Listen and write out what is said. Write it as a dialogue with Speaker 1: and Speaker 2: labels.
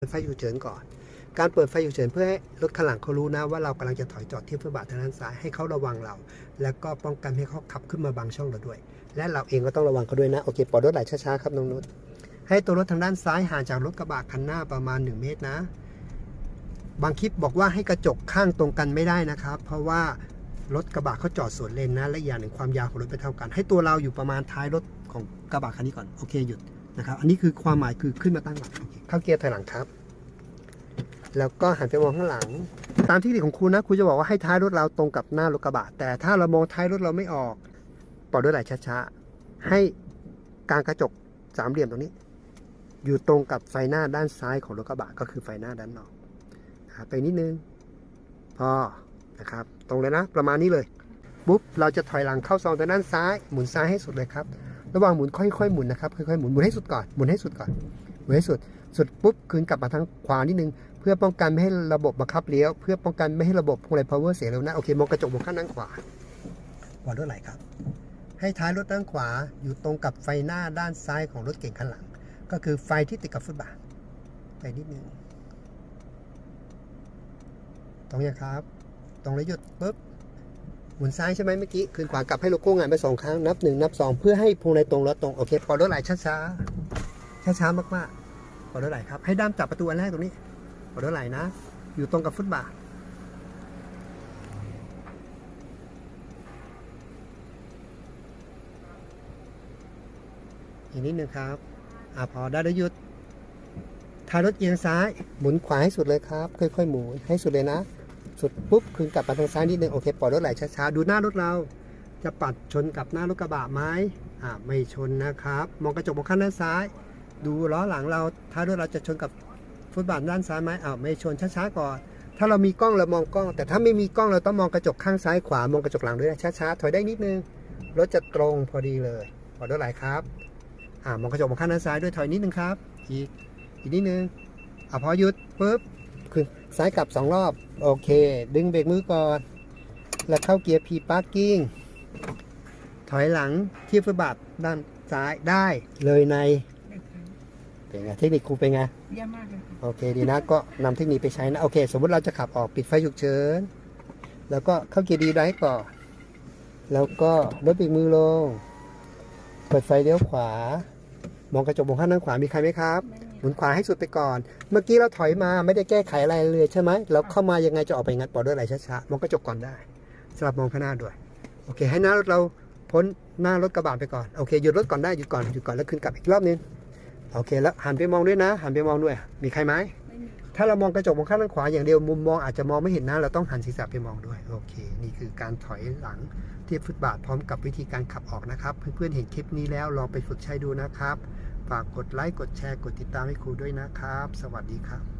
Speaker 1: เปิดไฟฉุกเฉินก่อน การเปิดไฟฉุกเฉินเพื่อให้รถข้างหลังเขารู้นะว่าเรากำลังจะถอยจอดที่ฟุตบาททางด้านซ้ายให้เขาระวังเรา แล้วก็ป้องกันให้เขาขับขึ้นมาบังช่องเราด้วย และเราเองก็ต้องระวังเขาด้วยนะ โอเคปล่อยรถไหลช้าๆครับน้องนุชให้ตัวรถทางด้านซ้ายห่างจากรถกระบะคันหน้าประมาณ 1 เมตรนะ บางคลิปบอกว่าให้กระจกข้างตรงกันไม่ได้นะครับ เพราะว่ารถกระบะเขาจอดสวนเลนนะและอย่างหนึ่งความยาวของรถไม่เท่ากัน ให้ตัวเราอยู่ประมาณท้ายรถของกระบะคันนี้ก่อนโอเคหยุด นะครับ อันนี้คือความหมายคือขึ้นมาตั้งหลักเข้าเกียร์ถอยหลังครับ แล้วก็หันไปมองข้างหลัง ตามที่ดีของครูนะครูจะบอกว่าให้ท้ายรถเราตรงกับหน้ารถกระบะ แต่ถ้าเรามองท้ายรถเราไม่ออกปล่อยรถไหลช้าๆ ให้กลางกระจกสามเหลี่ยมตรงนี้ อยู่ตรงกับไฟหน้าด้านซ้ายของรถกระบะก็คือไฟหน้าด้านนอกไปนิดนึงพอนะครับ ตรงเลยนะ ประมาณนี้เลยปุ๊บเราจะถอยหลังเข้าซองทางด้านซ้าย หมุนซ้ายให้สุดเลยครับ ระหว่างหมุนค่อยๆหมุนนะครับค่อยๆหมุนหมุนให้สุดก่อนหมุนให้สุดก่อนหมุนให้สุด สุดปุ๊บคืนกลับมาทางขวานิดนึง เพื่อป้องกันไม่ให้ระบบบังคับเลี้ยวเพื่อป้องกันไม่ให้ระบบพวงมาลัย power เสียเร็วนะโอเคมองกระจกมองข้างด้านขวาขวารถไหลครับ ให้ท้ายรถด้านขวาอยู่ตรงกับไฟหน้าด้านซ้ายของรถเก่งคันหลัง ก็คือไฟที่ติดกับฟุตบาทไปนิดนึงตรงยังครับ ตรงแล้วหยุดปุ๊บ หมุนซ้ายใช่ไหมเมื่อกี้ คืนขวากลับให้โลโก้งานไปสองครั้ง นับหนึ่งนับสองเพื่อให้พวงมาลัยตรงแล้วตรง โอเคปล่อยรถไหลช้าๆ ช้าๆ มากๆปล่อยรถไหลครับ ให้ด้ามจับประตูอันแรกตรงนี้ปล่อยรถไหลนะ อยู่ตรงกับฟุตบาทอีกนิดนึงครับ อ่าพอได้แล้วหยุดท้ายรถเอียงซ้าย หมุนขวาให้สุดเลยครับ ค่อยๆ หมุนให้สุดเลยนะ สุดปุ๊บคืนกลับมาทางซ้ายนิดนึงโอเคปล่อยรถไหลช้าๆดูหน้ารถเรา จะปัดชนกับหน้ารถกระบะไหมอ่าไม่ชนนะครับ มองกระจกมองข้างด้านซ้าย ดูล้อหลังเราท้ายรถเราจะชนกับฟุตบาทด้านซ้ายไหมอ้าวไม่ชนช้าๆก่อน ถ้าเรามีกล้องเรามองกล้อง แต่ถ้าไม่มีกล้องเราต้องมองกระจกข้างซ้ายขวามองกระจกหลังด้วยนะช้าๆถอยได้นิดนึงรถจะตรงพอดีเลยปล่อยรถไหลครับ อ่ามองกระจกมองข้างด้านซ้ายด้วยถอยนิดนึงครับ อีกอีกนิดนึงอะพอหยุดปุ๊บ ซ้ายกลับสองรอบ โอเค ดึงเบรกมือก่อน แล้วเข้าเกียร์ P parking ถอยหลังที่ฟุตบาทด้านซ้ายได้เลยใน เป็นไงเทคนิคครูเป็นไง
Speaker 2: เยี่ยมมากเลยค่ะ
Speaker 1: โอเคดีนะก็นำเทคนิคไปใช้นะ โอเค สมมติเราจะขับออกปิดไฟฉุกเฉิน แล้วก็เข้าเกียร์ดีไดก่อน แล้วก็ลดเบรกมือลง เปิดไฟเลี้ยวขวา มองกระจกมองข้างด้านขวามีใครไหมครับ หมุนขวาให้สุดไปก่อน เมื่อกี้เราถอยมาไม่ได้แก้ไขอะไรเลยใช่ไหมเราเข้ามายังไงจะออกไปงั้นปล่อยด้วยไหลช้าๆมองกระจกก่อนได้สำหรับมองข้างหน้าด้วย โอเค ให้หน้ารถเราพ้นหน้ารถกระบะไปก่อนโอเคหยุดรถก่อนได้หยุดก่อนหยุดก่อนแล้วขึ้นกลับอีกรอบนึงโอเคแล้วหันไปมองด้วยนะ หันไปมองด้วย มีใครไหม
Speaker 2: ไม่มี
Speaker 1: ถ้าเรามองกระจกมองข้างด้านขวาอย่างเดียวมุมมองอาจจะมองไม่เห็นหน้าเราต้องหันศีรษะไปมองด้วยโอเค นี่คือการถอยหลังเทียบฟุตบาทพร้อมกับวิธีการขับออกนะครับ เพื่อนๆเห็นคลิปนี้แล้วลองไปฝึกใช้ดูนะครับ ฝากกดไลค์ กดแชร์ กดติดตามให้ครูด้วยนะครับ สวัสดีครับ